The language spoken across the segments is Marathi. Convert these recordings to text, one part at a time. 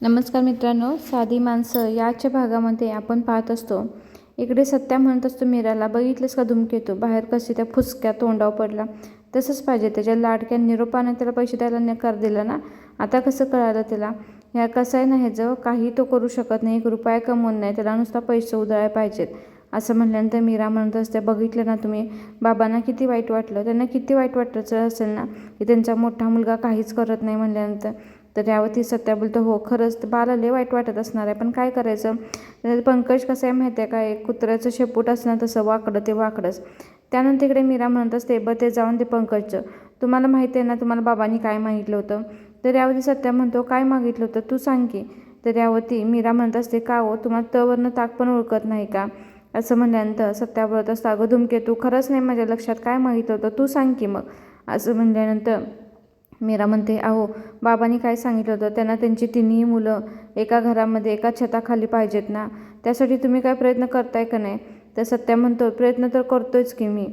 नमस्कार मित्रांनो साधी माणसं याच्या भागामध्ये आपण पाहत असतो. इकडे सत्या म्हणत असतो मीराला बघितलंस का धुमकेतू? बाहेर कशी त्या फुसक्या तोंडावर पडला. तसंच पाहिजे त्याच्या लाडक्या निरोपाने त्याला पैसे द्यायला नकार दिला ना? आता कसं कळालं त्याला? ह्या कसं आहे ना ह्याचं काही तो करू शकत नाही एक रुपया कमवून नाही त्याला नुसता पैसे उधळायला पाहिजेत. असं म्हणल्यानंतर मीरा म्हणत असते बघितलं ना तुम्ही बाबांना किती वाईट वाटलं? त्यांना किती वाईट वाटायचं असेल ना की त्यांचा मोठा मुलगा काहीच करत नाही? म्हणल्यानंतर तर यावर ती सत्या बोलतो हो खरंच बाला लय वाईट वाटत असणार आहे. पण काय करायचं? पंकज कसं आहे माहिती आहे काय कुत्र्याचं शेपूट असणार तसं वाकडं ते वाकडंच. त्यानंतर इकडे मीरा म्हणत असते ब ते जाऊन ते पंकजचं. तुम्हाला माहिती आहे ना तुम्हाला बाबांनी काय मागितलं होतं? तर यावरती सत्या म्हणतो काय मागितलं होतं? तू सांग की. तर यावरती मीरा म्हणत असते का हो? तुम्हाला तवरनं ताक पण ओळखत नाही का? असं म्हणल्यानंतर सत्या बोलत असतं अगं धुमके तू खरंच नाही माझ्या लक्षात. काय मागितलं होतं? तू सांग की मग. असं म्हणल्यानंतर मीरा म्हणते अहो बाबांनी काय सांगितलं होतं? त्यांना त्यांची तिन्ही मुलं एका घरामध्ये एका छताखाली पाहिजेत ना? त्यासाठी तुम्ही काय प्रयत्न करताय का नाही? तर सत्या म्हणतो प्रयत्न तर करतोच की मी.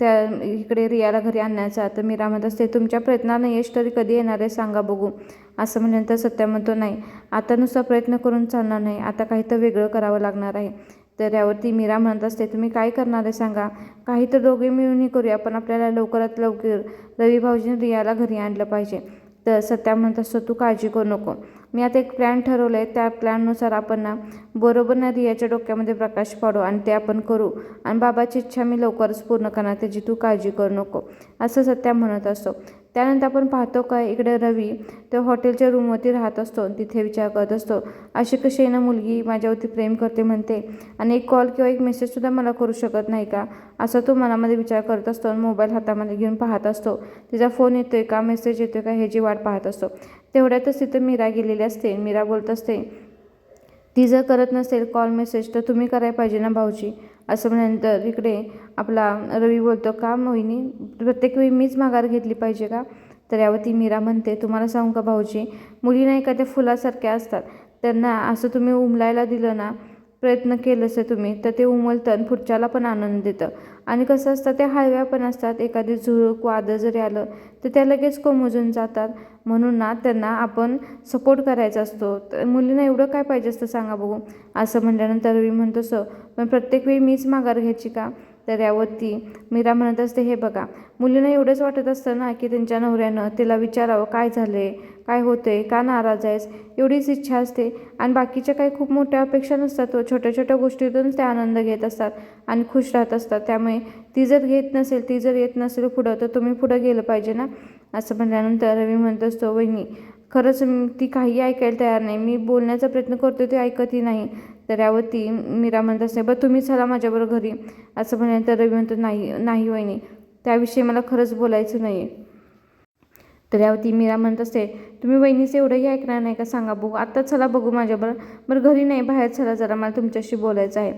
त्या इकडे रियाला घरी आणण्याचा. तर मीरा म्हणत असते तुमच्या प्रयत्नानं यश तरी कधी येणार आहे? सांगा बघू. असं म्हणल्यानंतर सत्या म्हणतो नाही आता नुसता प्रयत्न करून चालणार नाही. आता काही तर वेगळं करावं लागणार आहे. तर यावरती मीरा म्हणत असते तुम्ही काय करणार आहे सांगा. काही तर दोघे मिळूनही करूया पण आपल्याला लवकरात लवकर रवी भाऊजीने रियाला घरी आणलं पाहिजे. तर सत्या म्हणत असतो तू काळजी करू नको. मी आता एक प्लॅन ठरवलं आहे त्या प्लॅननुसार आपण ना बरोबर ना रियाच्या डोक्यामध्ये प्रकाश पाडू आणि ते आपण करू. आणि बाबाची इच्छा मी लवकरच पूर्ण करणार त्याची तू काळजी करू नको. असं सत्या म्हणत असतो. त्यानंतर आपण पाहतो काय इकडे रवी तो हॉटेलच्या रूमवरती राहत असतो तिथे विचार करत असतो अशी कशी आहे ना मुलगी माझ्यावरती प्रेम करते म्हणते. आणि एक कॉल किंवा एक मेसेजसुद्धा मला करू शकत नाही का? असं तो मनामध्ये विचार करत असतो आणि मोबाईल हातामध्ये घेऊन पाहत असतो. तिचा फोन येतोय का मेसेज येतोय का ह्याची वाट पाहत असतो. तेवढ्यातच तिथं मीरा गेलेली असते. मीरा बोलत असते ती जर करत नसेल कॉल मेसेज तर तुम्ही करायला पाहिजे ना भाऊजी? असं म्हणल्यानंतर इकडे आपला रवी बोलतो का मोहिनी प्रत्येक वेळी मीच माघार घेतली पाहिजे का? तर यावरती मीरा म्हणते तुम्हाला सांगू का भाऊजी? मुली नाही का त्या फुलासारख्या असतात? त्यांना असं तुम्ही उमलायला दिलं ना प्रयत्न केलं असं तुम्ही तर ते उमलतं आणि पुढच्याला पण आनंद देतं. आणि कसं असतं त्या हळव्या पण असतात. एखादी झुळूक वादळ जरी आलं तर त्या लगेच कोमजून जातात. म्हणून ना त्यांना आपण सपोर्ट करायचा असतो. तर मुलींना एवढं काय पाहिजे असतं सांगा बघू. असं म्हटल्यानंतर रवी म्हणतो सर पण प्रत्येक वेळी मीच माघार घ्यायची का? तर यावरती मीरा म्हणत असते हे बघा मुलींना एवढंच वाटत असतं ना की त्यांच्या नवऱ्यानं तिला विचारावं काय झाले काय होते का नाराज आहेस? एवढीच इच्छा असते. आणि बाकीच्या काही खूप मोठ्या अपेक्षा नसतात. व छोट्या छोट्या गोष्टीतूनच ते आनंद घेत असतात आणि खुश राहत असतात. त्यामुळे ती जर घेत नसेल ती जर येत नसेल पुढं तर तुम्ही पुढं गेलं पाहिजे ना? असं म्हणल्यानंतर रवी म्हणत असतो वहिनी खरंच ती काही ऐकायला तयार नाही. मी बोलण्याचा प्रयत्न करतो ते ऐकतही नाही. तर यावरती मीरा म्हणत असते बरं तुम्ही चला माझ्याबरोबर घरी. असं म्हणल्यानंतर रवी म्हणतो नाही नाही वहिनी त्याविषयी मला खरंच बोलायचं नाही आहे तर यावरती मीरा म्हणत असते तुम्ही वहिनीचं एवढंही ऐकणार नाही का? सांगा बघू. आत्ता चला बघू माझ्याबरोबर. बरं घरी नाही बाहेर चला जरा मला तुमच्याशी बोलायचं आहे.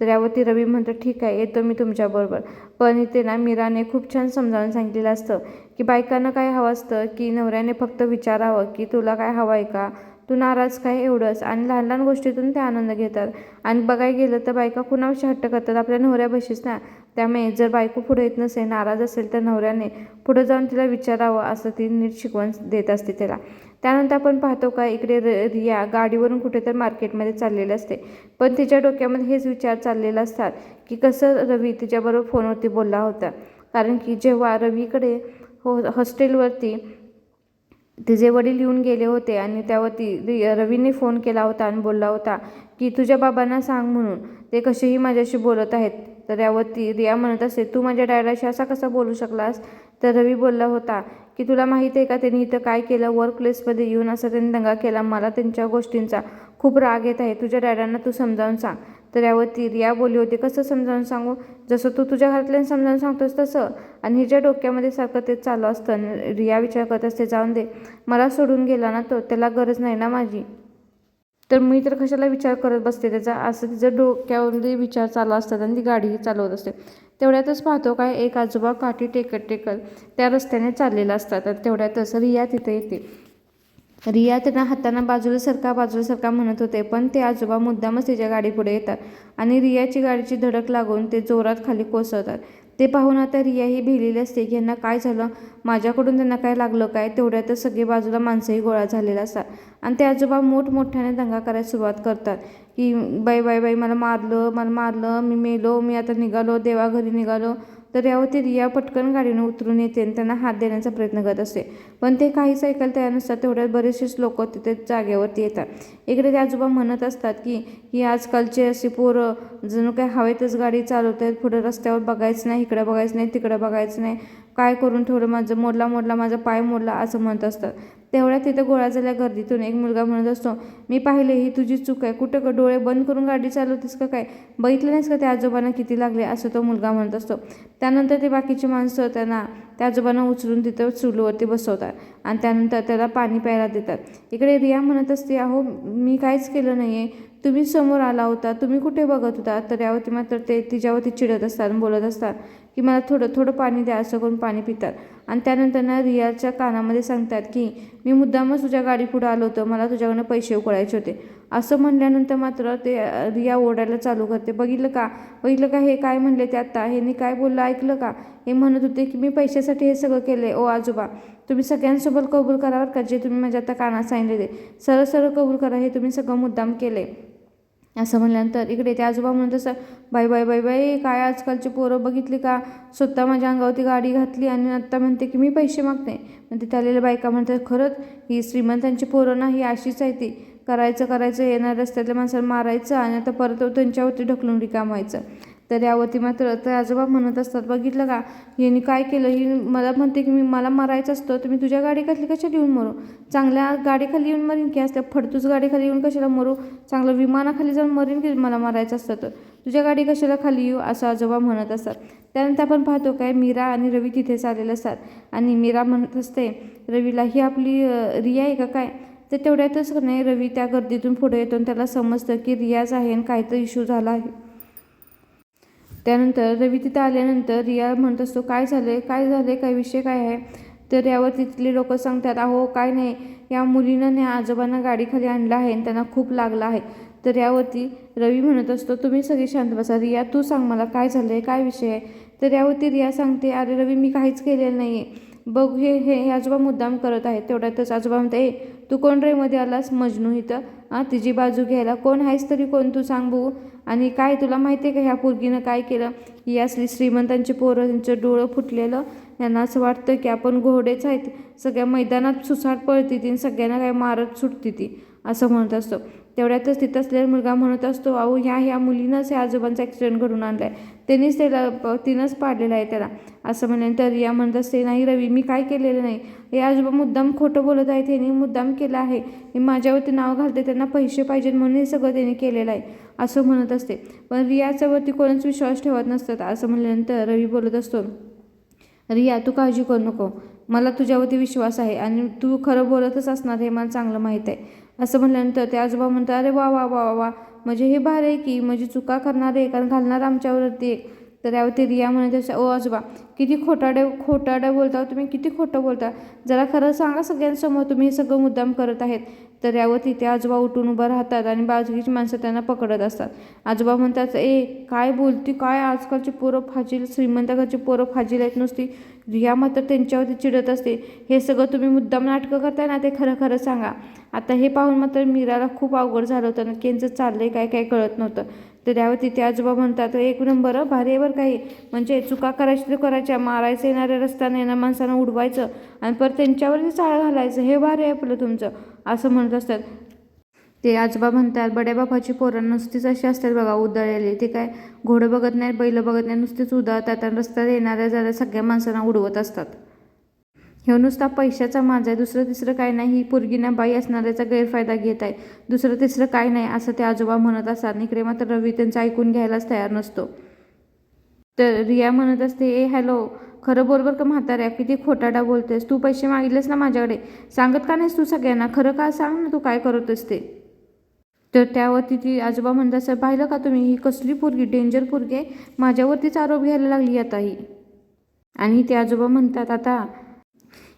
तर यावरती रवी म्हणतो ठीक आहे येतो मी तुमच्याबरोबर. पण इथे ना मीराने खूप छान समजावून सांगितलेलं असतं की बायकांना काय हवं असतं की नवऱ्याने फक्त विचारावं की तुला काय हवं आहे का? तू नाराज काय एवढंच आणि लहान लहान गोष्टीतून ते आनंद घेतात. आणि बघायला गेलं तर बायका कुणाविषयी हट्ट करतात? आपल्या नवऱ्यापाशीच ना. त्यामुळे जर बायको पुढे येत नसेल नाराज असेल तर नवऱ्याने पुढे जाऊन तिला विचारावं असं ती नीट शिकवण देत असते त्याला. त्यानंतर आपण पाहतो का इकडे र रिया गाडीवरून कुठे तर मार्केटमध्ये चाललेली असते. पण तिच्या डोक्यामध्ये हेच विचार चाललेले असतात की कसं रवी तिच्याबरोबर फोनवरती बोलला होता. कारण की जेव्हा रवीकडे हो हॉस्टेलवरती तिचे वडील येऊन गेले होते आणि त्यावरती रवीने फोन केला होता आणि बोलला होता की तुझ्या बाबांना सांग म्हणून. ते कसेही माझ्याशी बोलत आहेत. तर यावरती रिया म्हणत असते तू माझ्या डॅडाशी असा कसा बोलू शकलास? तर रवी बोलला होता की तुला माहीत आहे का त्यांनी इथं काय केलं? वर्क प्लेसमध्ये येऊन असा त्यांनी दंगा केला. मला त्यांच्या गोष्टींचा खूप राग येत आहे. तुझ्या डॅडांना तू समजावून सांग. तर यावर रिया बोली होती. कसं समजावून सांगू? जसं तू तुझ्या घरातल्यानं समजावून सांगतोस तसं. आणि हिच्या डोक्यामध्ये सारखं ते चालू असतं रिया विचार करत असते जाऊन दे. मला सोडून गेला ना तो त्याला गरज नाही ना माझी. तर मी तर कशाला विचार करत बसते? त्याचा असं तिचं डोक्यामध्ये विचार चालू असतात आणि ती गाडीही चालवत असते. तेवढ्यातच पाहतो काय एक आजोबा काठी टेकत टेकत त्या रस्त्याने चाललेला असतात. तर तेवढ्यातच रिया तिथे येते. रिया त्यांना हाताना बाजूला सरका बाजूला सरका म्हणत होते. पण ते आजोबा मुद्दामच तिच्या गाडीपुढे येतात आणि रियाची गाडीची धडक लागून ते जोरात खाली कोसळतात. ते पाहून आता रिया ही भिलेली असते की यांना काय झालं? माझ्याकडून त्यांना काय लागलं काय? तेवढ्यातच सगळे बाजूला माणसंही गोळा झालेला असतात. आणि ते आजोबा मोठमोठ्याने दंगा करायला सुरुवात करतात की बाई बाई बाई मला मारलं मला मारलं मी मेलो मी आता निघालो देवाघरी निघालो. तर यावरती रिया पटकन गाडीनं उतरून येते आणि त्यांना हात देण्याचा प्रयत्न करत असते. पण ते काहीच ऐकायला तयार नसतात तेवढ्यात बरेचसेच लोक तिथे जागेवरती येतात. इकडे ते आजोबा म्हणत असतात की की आजकालचे असे पोरं जणू काय हवेतच गाडी चालवत आहेत पुढे रस्त्यावर बघायचं नाही इकडं बघायचं नाही तिकडं बघायचं नाही. काय करून ठेवलं माझं? मोडला मोडला माझा पाय मोडला असं म्हणत असतात. तेवढ्या तिथं गोळा झाल्या गर्दीतून. एक मुलगा म्हणत असतो मी पाहिले ही तुझी चूक आहे. कुठं ग डोळे बंद करून गाडी चालवतेस का काय? बघितलं नाहीस का त्या आजोबांना किती लागले? असं तो मुलगा म्हणत असतो. त्यानंतर ते बाकीची माणसं त्यांना त्या आजोबांना उचलून तिथं चुलूवरती बसवतात आणि त्यानंतर त्याला पाणी प्यायला देतात. इकडे रिया म्हणत असते अहो मी काहीच केलं नाही आहे तुम्ही समोर आला होता. तुम्ही कुठे बघत होता? तर यावरती मात्र ते तिच्यावरती चिडत असतात आणि बोलत असतात. की मला थोडं थोडं पाणी द्या असं करून पाणी पितात. आणि त्यानंतर ना रियाच्या कानामध्ये सांगतात की मी मुद्दामच तुझ्या गाडी पुढं आलो होतं. मला तुझ्याकडनं पैसे उकळायचे होते. असं म्हणल्यानंतर मात्र ते रिया ओढायला चालू करते. बघितलं का? बघितलं का? हे काय म्हणले ते आत्ता? ह्यांनी काय बोललं? ऐकलं का? हे म्हणत होते की मी पैशासाठी हे सगळं केलं आहे ओ आजोबा तुम्ही सगळ्यांसोबत कबूल करावर का? जे तुम्ही माझ्या आता कानात सांगितले ते? सरळ सरळ कबूल करा. हे तुम्ही सगळं मुद्दाम केलं आहे असं म्हणल्यानंतर इकडे ते आजोबा म्हणत असं बाई बाई बाई बाई काय आजकालची पोरं बघितली का? स्वतः माझ्या अंगावरती गाडी घातली आणि आत्ता म्हणते की मी पैसे मागते. मग तिथे आलेल्या बायका म्हणतात खरंच ही श्रीमंतांची पोरं ना ही अशीच आहे ती. करायचं करायचं येणार रस्त्यातल्या माणसाला मारायचं आणि आता परत त्यांच्यावरती ढकलून रिकाम व्हायचं. तर यावरती मात्र तर आजोबा म्हणत असतात बघितलं का? यांनी काय केलं? ही मला म्हणते की मी मला मारायचं असतं तर मी तुझ्या गाडीखाली कशाला येऊन मरू? चांगल्या गाडीखाली येऊन मरीन की? असल्या फडतूस गाडीखाली येऊन कशाला मरू? चांगलं विमानाखाली जाऊन मरीन की मला मारायचं असतं तर? तुझ्या गाडी कशाला खाली येऊ? असं आजोबा म्हणत असतात. त्यानंतर आपण पाहतो काय? मीरा आणि रवी तिथेच आलेले असतात. आणि मीरा म्हणत असते रवीला ही आपली रिया आहे का काय? तर तेवढ्यातच नाही रवी त्या गर्दीतून पुढे येतो आणि त्याला समजतं की रियाज आहे आणि काहीतरी इश्यू झाला आहे. त्यानंतर रवी तिथं आल्यानंतर रिया म्हणत असतो काय झालं काय झालं काय विषय काय आहे? तर यावर तिथले लोक सांगतात अहो काय नाही. या मुलीनं ना आजोबांना गाडीखाली आणलं आहे आणि त्यांना खूप लागलं आहे. तर यावरती रवी म्हणत असतो तुम्ही सगळी शांत बसा. रिया तू सांग मला काय झालं आहे काय विषय आहे? तर यावरती रिया सांगते अरे रवी मी काहीच केलेलं नाही आहे बघ हे हे हे आजोबा मुद्दाम करत आहेत. तेवढ्यातच आजोबा म्हणते ए तू कोण रे? मध्ये आलास? मजनू इथं. हां तिची बाजू घ्यायला. कोण आहेस तरी कोण तू सांग बघू. आणि काय तुला माहिती आहे का ह्या पोरगीनं काय केलं? ही असली श्रीमंतांची पोरं त्यांचं डोळं फुटलेलं. यांना असं वाटतं की आपण घोडेच आहेत. सगळ्या मैदानात सुसाट पळती ती सगळ्यांना काय मारत सुटती ती असं म्हणत असतो. तेवढ्यातच तिथं असलेला मुलगा म्हणत असतो अहो ह्या ह्या मुलीनंच ह्या आजोबांचा ॲक्सिडेंट घडून आणला आहे त्यांनीच त्याला तिनंच पाडलेलं आहे त्याला. असं म्हणल्यानंतर रिया म्हणत असते नाही रवी मी काय केलेलं नाही. हे आजोबा मुद्दाम खोटं बोलत आहेत त्यांनी मुद्दाम केलं आहे. मी माझ्यावरती नाव घालते त्यांना पैसे पाहिजेत म्हणून हे सगळं त्यांनी केलेलं आहे. असं म्हणत असते. पण रियाच्यावरती कोणीच विश्वास ठेवत नसतात असं म्हणल्यानंतर रवी बोलत असतो रिया तू काळजी करू नको. मला तुझ्यावरती विश्वास आहे आणि तू खरं बोलतच असणार हे मला चांगलं माहीत आहे. असं म्हणल्यानंतर ते आजोबा म्हणतात अरे वा वा वा वा म्हणजे हे भार आहे की म्हणजे चुका करणारे कारण घालणार आमच्यावरती एक तर यावरती रिया म्हणत असते ओ आजोबा किती खोटाडे खोटाडे बोलता हो, तुम्ही किती खोटं बोलता. जरा खरं सांगा सगळ्यांसमोर तुम्ही हे सगळं मुद्दाम करत आहेत. तर यावरती ते आजोबा उठून उभं राहतात आणि बाजूची माणसं त्यांना पकडत असतात. आजोबा म्हणतात ए काय बोलती काय आजकालची पोरं फाजील श्रीमंत घरची पोरं फाजील आहेत नुसती. रिया मात्र त्यांच्यावरती चिडत असते. हे सगळं तुम्ही मुद्दाम नाटकं करताय ना ते खरं खरं सांगा. आता हे पाहून मात्र मीराला खूप अवघड झालं होतं नक्की यांचं आहे काय काय कळत नव्हतं. तर यावरती ते आजोबा म्हणतात एक नंबर भारी आहे बरं काही म्हणजे चुका करायची तर करायच्या मारायचं येणाऱ्या रस्त्याने येणाऱ्या माणसांना उडवायचं आणि परत त्यांच्यावरती चाळ घालायचं हे भारी आहे आपलं तुमचं असं म्हणत असतात. ते आजोबा म्हणतात बड्या बापाची पोरं नुसतीच अशी असतात बघा उदळलेली. ते काय घोडं बघत नाही बैल बघत नाही नुसतीच उदळतात आणि रस्त्यात येणाऱ्या जाणाऱ्या सगळ्या माणसांना उडवत असतात. हे नुसता पैशाचा माझा आहे. दुसरं तिसरं काय नाही. ही पोरगीना बाई असणाऱ्याचा गैरफायदा घेत आहे. दुसरं तिसरं काय नाही असं ते आजोबा म्हणत असतात. इकडे मात्र रवी त्यांचं ऐकून घ्यायलाच तयार नसतो. तर रिया म्हणत असते ए हॅलो खरं बरोबर का म्हाताऱ्या? किती खोटाडा बोलतेस. तू पैसे मागितलेस ना माझ्याकडे. सांगत का नाहीस तू सगळ्यांना? खरं का सांग ना तू काय करत असते तर त्यावरती ती आजोबा म्हणतात असं पाहिलं का तुम्ही? ही कसली पोरगी? डेंजर पोरगी आहे. माझ्यावरतीच आरोप घ्यायला लागली आता ही. आणि ते आजोबा म्हणतात आता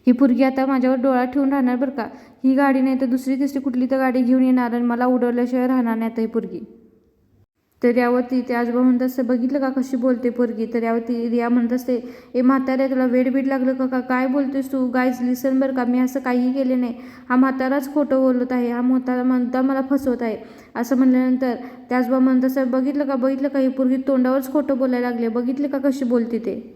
ही पोरगी आता माझ्यावर डोळा ठेवून राहणार बरं का? ही गाडी नाही तर दुसरी तिसरी कुठली तर गाडी घेऊन येणार आणि मला उडवल्याशिवाय राहणार नाही आता ही पोरगी. तर यावरती ते आजोबा म्हणत असते बघितलं का कशी बोलते पोरगी? तर यावरती रिया म्हणत असते ए म्हातारे तुला वेड बीड लागलं का? का काय बोलतेस तू? गायज लिसन बरं का. मी असं काहीही केले नाही. हा म्हाताराच खोटं बोलत आहे. हा म्हातारा म्हणता मला फसवत आहे. असं म्हणल्यानंतर त्याचबा म्हणत असं बघितलं का? बघितलं का? ही पोरगी तोंडावरच खोटं बोलायला लागले बघितलं का कशी बोलते ते?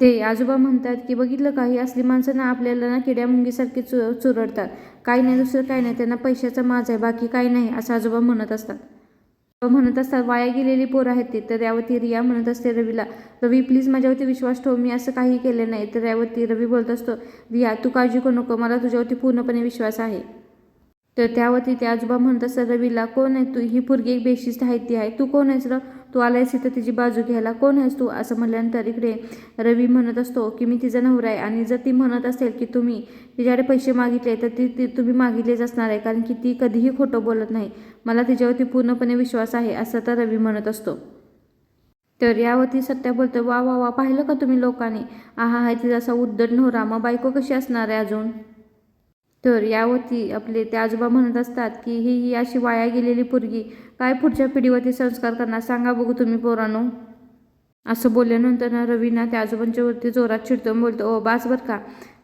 ते आजोबा म्हणतात की बघितलं का? ही असली माणसं ना आपल्याला ना किड्या मुंगीसारखी चु चुरडतात. काही नाही दुसरं काही नाही. त्यांना पैशाचा माज आहे. बाकी काही नाही. असं आजोबा म्हणत असतात. म्हणत असतात वाया गेलेली पोरं आहेत ती. तर यावरती रिया म्हणत असते रवीला रवी प्लीज माझ्यावरती विश्वास ठेव. मी असं काही केलं नाही. तर यावरती रवी बोलत असतो रिया तू काळजी करू नको. मला तुझ्यावरती पूर्णपणे विश्वास आहे. तर त्यावरती ते आजोबा म्हणत असतात रवीला कोण आहे तू? ही पोरगी एक बेशिस्त आहे ती आहे. तू कोण आहेस र? तू आलायस इथं तिची बाजू घ्यायला? कोण आहेस तू? असं म्हटल्यानंतर इकडे रवी म्हणत असतो की मी तिचा नवरा आहे आणि जर ती म्हणत असेल की तुम्ही तिच्याकडे पैसे मागितले तर ती ती तुम्ही मागितलेच असणार आहे कारण की ती कधीही खोटं बोलत नाही. मला तिच्यावरती पूर्णपणे विश्वास आहे असं तर रवी म्हणत असतो. तर यावरती सत्या बोलतो वा वा वा पाहिलं का तुम्ही लोकांनी? आहा हाय तिचा असा उद्धट नवरा. मग बायको कशी असणार आहे अजून? तर यावरती आपले ते आजोबा म्हणत असतात की ही ही अशी वाया गेलेली पोरगी काय पुढच्या पिढीवरती संस्कार करणार? सांगा बघू तुम्ही पोरांनो. असं बोलल्यानंतर ना रवीना त्या आजोबांच्या वरती जोरात चिडतो बोलतो ओ बास बरं का.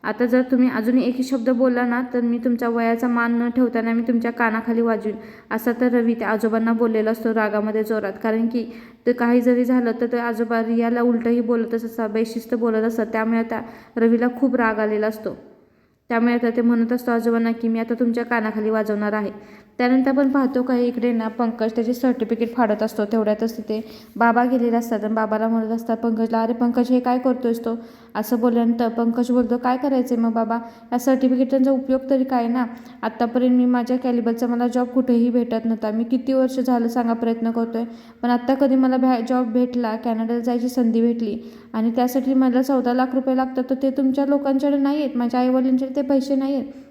आता जर तुम्ही अजून एकही शब्द बोलला ना तर मी तुमच्या वयाचा मान न ठेवताना मी तुमच्या कानाखाली वाजवीन. असा तर रवी त्या आजोबांना बोललेला असतो रागामध्ये जोरात. कारण की ते काही जरी झालं तर ते आजोबा रियाला उलटंही बोलतच असतात बेशिस्त बोलत असतात. त्यामुळे आता रवीला खूप राग आलेला असतो. त्यामुळे आता ते म्हणत असतो आजोबांना की मी आता तुमच्या कानाखाली वाजवणार आहे. त्यानंतर आपण पाहतो काही इकडे ना पंकज त्याचे सर्टिफिकेट फाडत असतो. तेवढ्यातच तिथे बाबा गेलेले असतात आणि बाबाला म्हणत असतात पंकजला अरे पंकज हे काय करतोयस तो? असं बोलल्यानंतर पंकज बोलतो काय करायचं आहे मग बाबा? या सर्टिफिकेटांचा उपयोग तरी काय ना? आत्तापर्यंत मी माझ्या कॅलिबरचा मला जॉब कुठेही भेटत नव्हता. मी किती वर्ष झालं सांगा प्रयत्न करतो आहे पण आत्ता कधी मला भ्या जॉब भेटला कॅनडाला जायची संधी भेटली आणि त्यासाठी मला चौदा लाख रुपये लागतात तर ते तुमच्या लोकांच्याकडे नाही आहेत माझ्या आईवडिलांच्याकडे ते पैसे नाही आहेत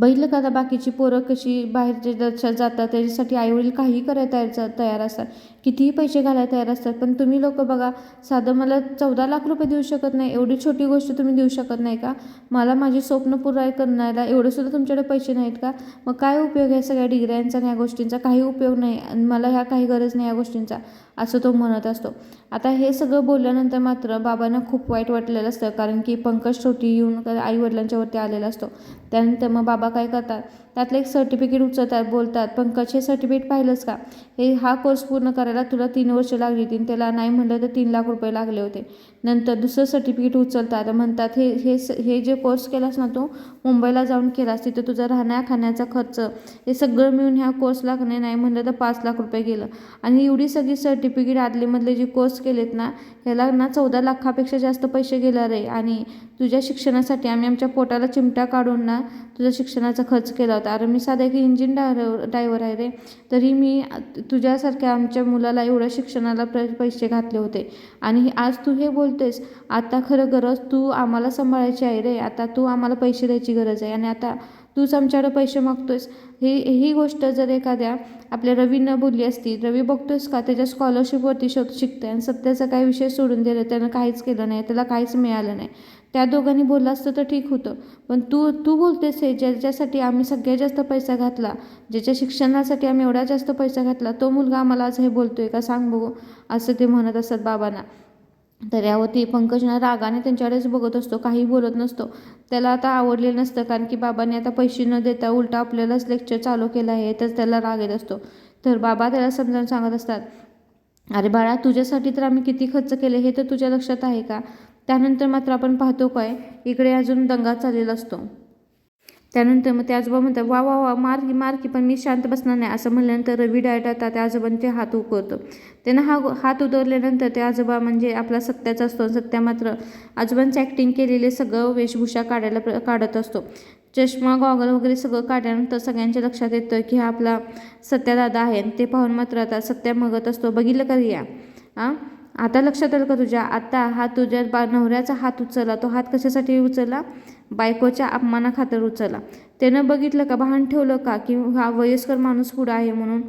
बघितलं का आता बाकीची पोरं कशी बाहेरच्या देशात जातात? त्याच्यासाठी आईवडील काहीही करायला तयार तयार असतात. कितीही पैसे घालायला तयार असतात पण तुम्ही लोक बघा साधं मला चौदा लाख रुपये देऊ शकत नाही एवढी छोटी गोष्ट तुम्ही देऊ शकत नाही का? मला माझी स्वप्न पुराय करण्याला एवढंसुद्धा तुमच्याकडे पैसे नाहीत का? मग काय उपयोग आहे सगळ्या डिग्र्यांचा आणि या गोष्टींचा? काही उपयोग नाही. आणि मला ह्या काही गरज नाही या गोष्टींचा असं तो म्हणत असतो. आता हे सगळं बोलल्यानंतर मात्र बाबांना खूप वाईट वाटलेलं असतं कारण की पंकज शेवटी येऊन आईवडिलांच्यावरती आलेला असतो. त्यानंतर मग बाबा काय करतात? त्यातलं एक सर्टिफिकेट उचलतात बोलतात पंकज हे सर्टिफिकेट पाहिलंच का? हे हा कोर्स पूर्ण करायला तुला तीन वर्ष लागली तीन त्याला नाही म्हणलं तर तीन लाख रुपये लागले होते. नंतर दुसरं सर्टिफिकेट उचलतात म्हणतात हे हे हे जे कोर्स केलास ना तू मुंबईला जाऊन केलास तिथं तुझा राहण्या खाण्याचा खर्च हे सगळं मिळून ह्या कोर्स लागणे नाही म्हणलं तर पाच लाख रुपये गेलं. आणि एवढी सगळी सर्टिफिकेट आदलेमधले जे कोर्स केलेत ना ह्याला ना चौदा लाखापेक्षा जास्त पैसे गेला रे. आणि तुझ्या शिक्षणासाठी आम्ही आमच्या पोटाला चिमटा काढून ना तुझ्या शिक्षणाचा खर्च केला होता अरे मी साधा एक इंजिन डायव्हर डायव्हर आहे रे. तरी मी तुझ्यासारख्या आमच्या मुलाला एवढ्या शिक्षणाला प्र पैसे घातले होते. आणि आज तू हे बोलतेस आता खरं गरज तू आम्हाला सांभाळायची आहे रे. आता तू आम्हाला पैसे द्यायची गरज आहे. आणि आता तूच आमच्याकडे पैसे मागतोयस. ही ही गोष्ट जर एखाद्या आपल्या रवीनं बोलली असती रवी बघतोयस का त्याच्या स्कॉलरशिपवरती शोध शिकते आणि सध्याचा काही विषय सोडून दिला त्यानं काहीच केलं नाही त्याला काहीच मिळालं नाही. त्या दोघांनी बोललं असतं तर ठीक होतं. पण तू तू बोलतेस हे ज्याच्यासाठी आम्ही सगळ्यात जास्त पैसा घातला ज्याच्या शिक्षणासाठी आम्ही एवढा जास्त पैसा घातला तो मुलगा आम्हाला आज हे बोलतोय का सांग बघू असं ते म्हणत असतात बाबांना. तर यावरती पंकजना रागाने त्यांच्याकडेच बघत असतो काही बोलत नसतो. त्याला आता आवडलेलं नसतं कारण की बाबांनी आता पैसे न देता उलटा आपल्यालाच लेक्चर चालू केलं आहे तर त्याला राग येत असतो. तर बाबा त्याला समजावून सांगत असतात अरे बाळा तुझ्यासाठी तर आम्ही किती खर्च केले हे तर तुझ्या लक्षात आहे का? त्यानंतर मात्र आपण पाहतो काय इकडे अजून दंगा चाललेला असतो. त्यानंतर मग ते आजोबा म्हणतात वा वा वा मार की मार की पण मी शांत बसणार नाही. असं म्हणल्यानंतर रवी डायट आता त्या आजोबांचे हात उकरतो त्यांना हा हात उतरल्यानंतर ते आजोबा म्हणजे आपला सत्याचा असतो सत्या मात्र आजोबांचं ॲक्टिंग केलेले सगळं वेशभूषा काढायला काढत असतो. चष्मा गॉगल वगैरे सगळं काढल्यानंतर सगळ्यांच्या लक्षात येतं की हा आपला सत्यादादा आहे आणि ते पाहून मात्र आता सत्या मगत असतो बघितलं करूया हां आता लक्षात आलं का तुझ्या? आता हा तुझ्या बा नवऱ्याचा हात उचलला. तो हात कशासाठी उचलला? बायकोच्या अपमानाखातर उचलला त्यानं बघितलं का? भान ठेवलं का? की हा वयस्कर माणूस पुढं आहे म्हणून.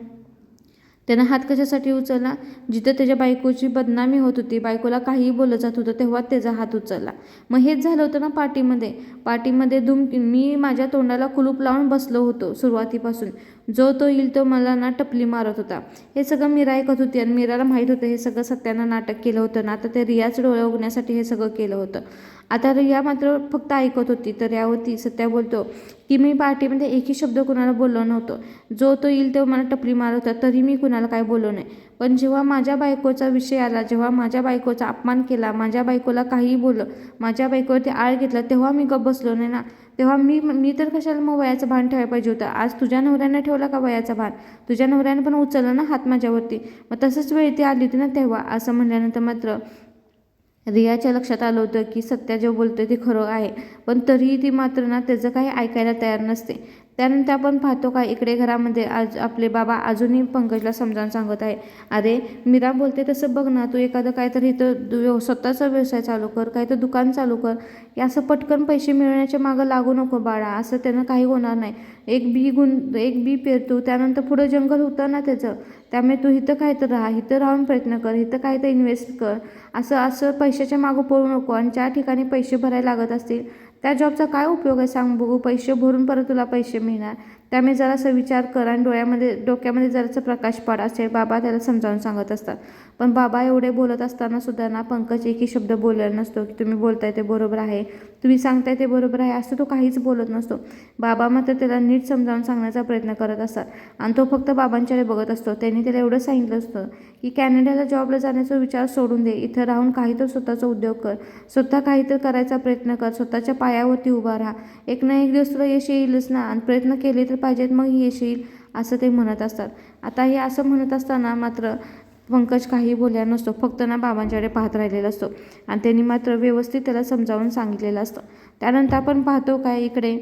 त्यानं हात कशासाठी उचलला? जिथं त्याच्या बायकोची बदनामी होत होती बायकोला काहीही बोललं जात होतं तेव्हा त्याचा हात उचलला. मग हेच झालं होतं ना पार्टीमध्ये. पार्टीमध्ये धुम मी माझ्या तोंडाला कुलूप लावून बसलो होतो सुरुवातीपासून. जो तो येईल तो मला ना टपली मारत होता. हे सगळं मीरा ऐकत होती आणि मीराला माहीत होतं हे सगळं सत्यानं नाटक केलं होतं ना? आता ते रियाच डोळे उघण्यासाठी हे सगळं केलं होतं. आता रिया मात्र फक्त ऐकत होती तर यावरती सत्या बोलतो की मी पार्टीमध्ये एकही शब्द कुणाला बोललो नव्हतो. जो तो येईल तो मला टपली मारत होता तरी मी कुणाला काय बोललो नाही. पण जेव्हा माझ्या बायकोचा विषय आला जेव्हा माझ्या बायकोचा अपमान केला माझ्या बायकोला काहीही बोललं माझ्या बायकोवरती आळ घेतला तेव्हा मी गप्प बसलो नाही ना. तेव्हा मी मी तर कशाला मग वयाचं भान ठेवायला पाहिजे होतं? आज तुझ्या नवऱ्यानं ठेवला का वयाचा भान? तुझ्या नवऱ्यानं पण उचललं ना हात माझ्यावरती. मग तसंच वेळ ती आली होती ना तेव्हा असं म्हणल्यानंतर मात्र रियाच्या लक्षात आलं होतं की सत्या जे बोलतोय ते खरं आहे. पण तरीही ती मात्र ना त्याचं काही ऐकायला तयार नसते. त्यानंतर आपण पाहतो का इकडे घरामध्ये आज आपले बाबा अजूनही पंकजला समजावून सांगत आहे अरे मीरा बोलते तसं बघ ना तू एखादं काहीतरी इथं दु- स्वतःचा व्यवसाय चालू कर काहीतरी दुकान चालू कर हे असं पटकन पैसे मिळवण्याच्या मागं लागू नको बाळा असं त्यानं काही होणार नाही. एक बी गुण एक बी पेरतो त्यानंतर पुढं जंगल होतं ना त्याचं त्यामुळे तू इथं काय तर राहा इथं राहून प्रयत्न कर इथं काय तर इन्व्हेस्ट कर असं असं पैशाच्या मागं पळू नको आणि ज्या ठिकाणी पैसे भरायला लागत असतील त्या जॉबचा काय उपयोग आहे? सांग बघू. पैसे भरून परत तुला पैसे मिळणार. त्यामुळे जरासा विचार कर आणि डोळ्यामध्ये डोक्यामध्ये जरासा प्रकाश पाड असे बाबा त्याला समजावून सांगत असतात. पण बाबा एवढे बोलत असताना सुद्धा ना पंकज एकही शब्द बोललेला नसतो की तुम्ही बोलताय ते बरोबर आहे तुम्ही सांगताय ते बरोबर आहे असं तो काहीच बोलत नसतो. बाबा मात्र त्याला नीट समजावून सांगण्याचा प्रयत्न करत असतात. आणि तो फक्त बाबांच्याकडे बघत असतो. त्यांनी त्याला एवढं सांगितलं असतं की कॅनडाला जॉबला जाण्याचा विचार सोडून दे इथं राहून काही तर स्वतःचा उद्योग कर स्वतः काहीतरी करायचा प्रयत्न कर स्वतःच्या पायावरती उभा राहा. एक ना एक दिवस तुला यश येईलच ना आणि प्रयत्न केले तर पाहिजेत मग येशील असं ते म्हणत असतात. आता हे असं म्हणत असताना मात्र पंकज काही बोलला नसतो फक्त ना बाबांच्याकडे पाहत राहिलेला असतो. आणि त्यांनी मात्र व्यवस्थित त्याला समजावून सांगितलेलं असतं. त्यानंतर आपण पाहतो काय इकडे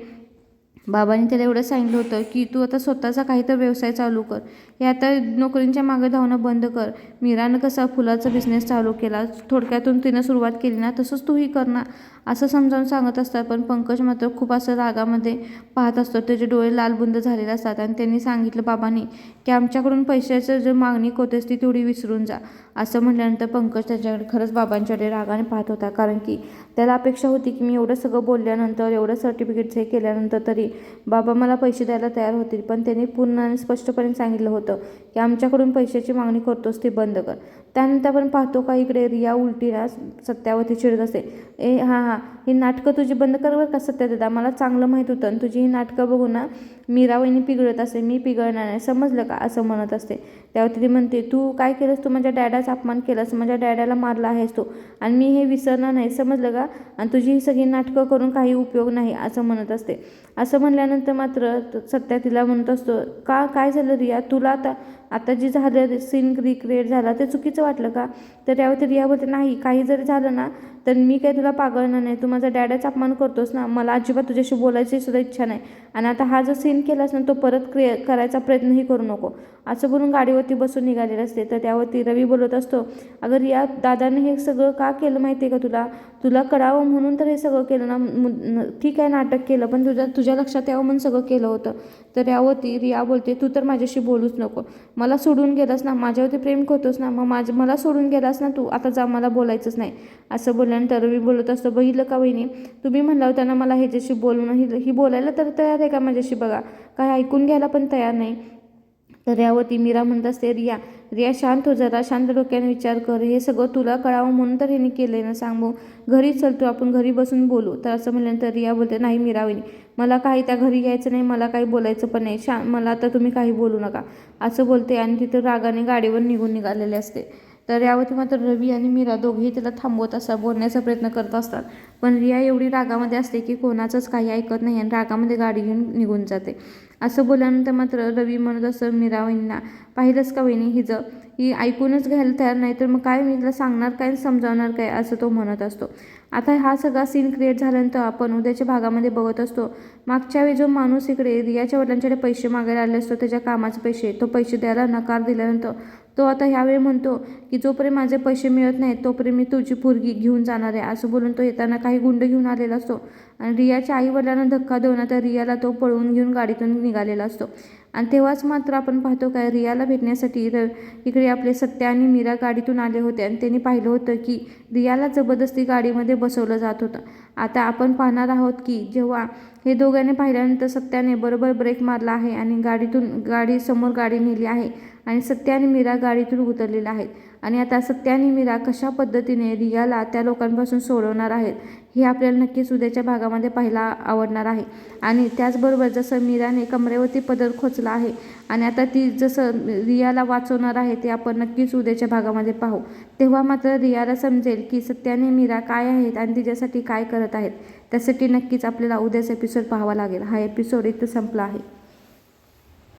बाबांनी त्याला एवढं सांगितलं होतं की तू आता स्वतःचा काही तर व्यवसाय चालू कर. हे आता नोकरींच्या मागे धावणं बंद कर. मीरानं कसा फुलाचा बिझनेस चालू केला थोडक्यातून तिनं सुरुवात केली ना तसंच तूही कर ना असं समजावून सांगत असतात. पण पंकज मात्र खूप असं रागामध्ये पाहत असतो. त्याचे डोळे लालबुंद झालेले असतात. आणि त्यांनी सांगितलं बाबांनी की आमच्याकडून पैशाचं जे मागणी होतेस ती तेवढी विसरून जा. असं म्हटल्यानंतर पंकज त्याच्याकडे खरंच बाबांच्याकडे रागाने पाहत होता. कारण की त्याला अपेक्षा होती की मी एवढं सगळं बोलल्यानंतर एवढं सर्टिफिकेट्स हे केल्यानंतर तरी बाबा मला पैसे द्यायला तयार होतील. पण त्यांनी पूर्ण आणि स्पष्टपणे सांगितलं होतं की आमच्याकडून पैशाची मागणी करतोस ते बंद कर. त्यानंतर आपण पाहतो का इकडे रिया उलटीला सत्यावरती चिडत असते ए हां हां ही नाटकं तुझी बंद कर बरं का सत्यदादा मला चांगलं माहीत होतं. आणि तुझी ही नाटकं बघून ना मीरावहिनी पिघळत असते मी पिघळणार नाही. समजलं का? असं म्हणत असते. त्यावरती ती म्हणते तू काय केलंस? तू माझ्या डॅडाचा अपमान केलास. माझ्या डॅडाला मारला आहेस तू. आणि मी हे विसरणार नाही. समजलं का? आणि तुझी ही सगळी नाटकं करून काही उपयोग नाही. असं म्हणत असते. असं म्हणल्यानंतर मात्र सत्या तिला म्हणत असतो का काय झालं रिया? तुला आता आता जे झालं सीन रिक्रिएट झाला ते चुकीचं वाटलं का? तर त्यावरती रिया बोलते नाही काही जरी झालं ना तर मी काही तुला पागळणार नाही. तू माझा डॅडाचा अपमान करतोस ना मला अजिबात तुझ्याशी बोलायची सुद्धा इच्छा नाही. आणि आता हा जो सीन केलास ना तो परत क्रिए करायचा प्रयत्नही करू नको. असं बोलून गाडीवरती बसून निघालेलं असते. तर त्यावरती रवी बोलत असतो अगर या दादाने हे सगळं का केलं माहिती आहे का तुला? तुला कळावं म्हणून तर हे सगळं केलं ना. ठीक आहे नाटक केलं पण तुझ्या तुझ्या लक्षात यावं म्हणून सगळं केलं होतं. तर यावरती रिया बोलते तू तर माझ्याशी बोलूच नको. मला सोडून गेलास ना माझ्यावरती प्रेम करतोस ना मग माझं मला सोडून गेलास ना तू आता जा मला बोलायचंच नाही. असं बोलल्यानंतर रवी बोलत असतो बघितलं का वहिनी? तुम्ही म्हणला होता ना मला ह्याच्याशी बोलून ही ही बोलायला तर तयार आहे का माझ्याशी? बघा काय ऐकून घ्यायला पण तयार नाही. तर मीरा म्हणत असते रिया रिया शांत हो जरा शांत डोक्याने विचार कर हे सगळं तुला कळावं म्हणून तर हिने केलं ना सांगू? घरी चलतो आपण घरी बसून बोलू. तर असं म्हटल्यानंतर रिया बोलते नाही मीरा मला काही त्या घरी यायचं नाही मला काही बोलायचं पण नाही शा मला आता तुम्ही काही बोलू नका. असं बोलते आणि तिथं रागाने गाडीवर निघून निघालेले असते. तर यावरती मात्र रवी आणि मीरा दोघेही तिला थांबवत असतात बोलण्याचा प्रयत्न करत असतात. पण रिया एवढी रागामध्ये असते की कोणाचंच काही ऐकत नाही आणि रागामध्ये गाडी घेऊन निघून जाते. असं बोलल्यानंतर मात्र रवी म्हणत असं मीरा वहिनींना पाहिलंच का वहिनी हिचं? ही ऐकूनच घ्यायला तयार नाही तर मग काय मी तिला सांगणार काय समजावणार काय? असं तो म्हणत असतो. आता हा सगळा सीन क्रिएट झाल्यानंतर आपण उद्याच्या भागामध्ये बघत असतो. मागच्या वेळी जो माणूस इकडे रियाच्या वडिलांच्याकडे पैसे मागायला आले असतो त्याच्या कामाचे पैसे तो पैसे द्यायला नकार दिल्यानंतर तो आता ह्यावेळी म्हणतो की जोपर्यंत माझे पैसे मिळत नाहीत तोपर्यंत मी तुझी पोरगी घेऊन जाणार आहे असं बोलून तो येताना काही गुंड घेऊन आलेला असतो. आणि रियाच्या आईवडिलांना धक्का देऊन आता रियाला तो पळवून घेऊन गाडीतून निघालेला असतो. आणि तेव्हाच मात्र आपण पाहतो काय रियाला भेटण्यासाठी र इकडे आपले सत्या आणि मीरा गाडीतून आले होते आणि त्यांनी पाहिलं होतं की रियाला जबरदस्ती गाडीमध्ये बसवलं जात होतं. आता आपण पाहणार आहोत की जेव्हा हे दोघांनी पाहिल्यानंतर सत्याने बरोबर ब्रेक मारला आहे आणि गाडीतून गाडी समोर गाडी नेली आहे आणि सत्या आणि मीरा गाडीतून उतरलेल्या आहेत. आणि आता सत्या आणि मीरा कशा पद्धतीने रियाला त्या लोकांपासून सोडवणार आहेत हे आपल्याला नक्कीच उद्याच्या भागामध्ये पाहायला आवडणार आहे. आणि त्याचबरोबर जसं मीराने कमरेवरती पदर खोचला आहे आणि आता ती जसं रियाला वाचवणार आहे ते आपण नक्कीच उद्याच्या भागामध्ये पाहू. तेव्हा मात्र रियाला समजेल की सत्याने मीरा काय आहेत आणि तिच्यासाठी काय करत आहेत. त्यासाठी नक्कीच आपल्याला उद्याचा एपिसोड पाहावा लागेल. हा एपिसोड इथं संपला आहे.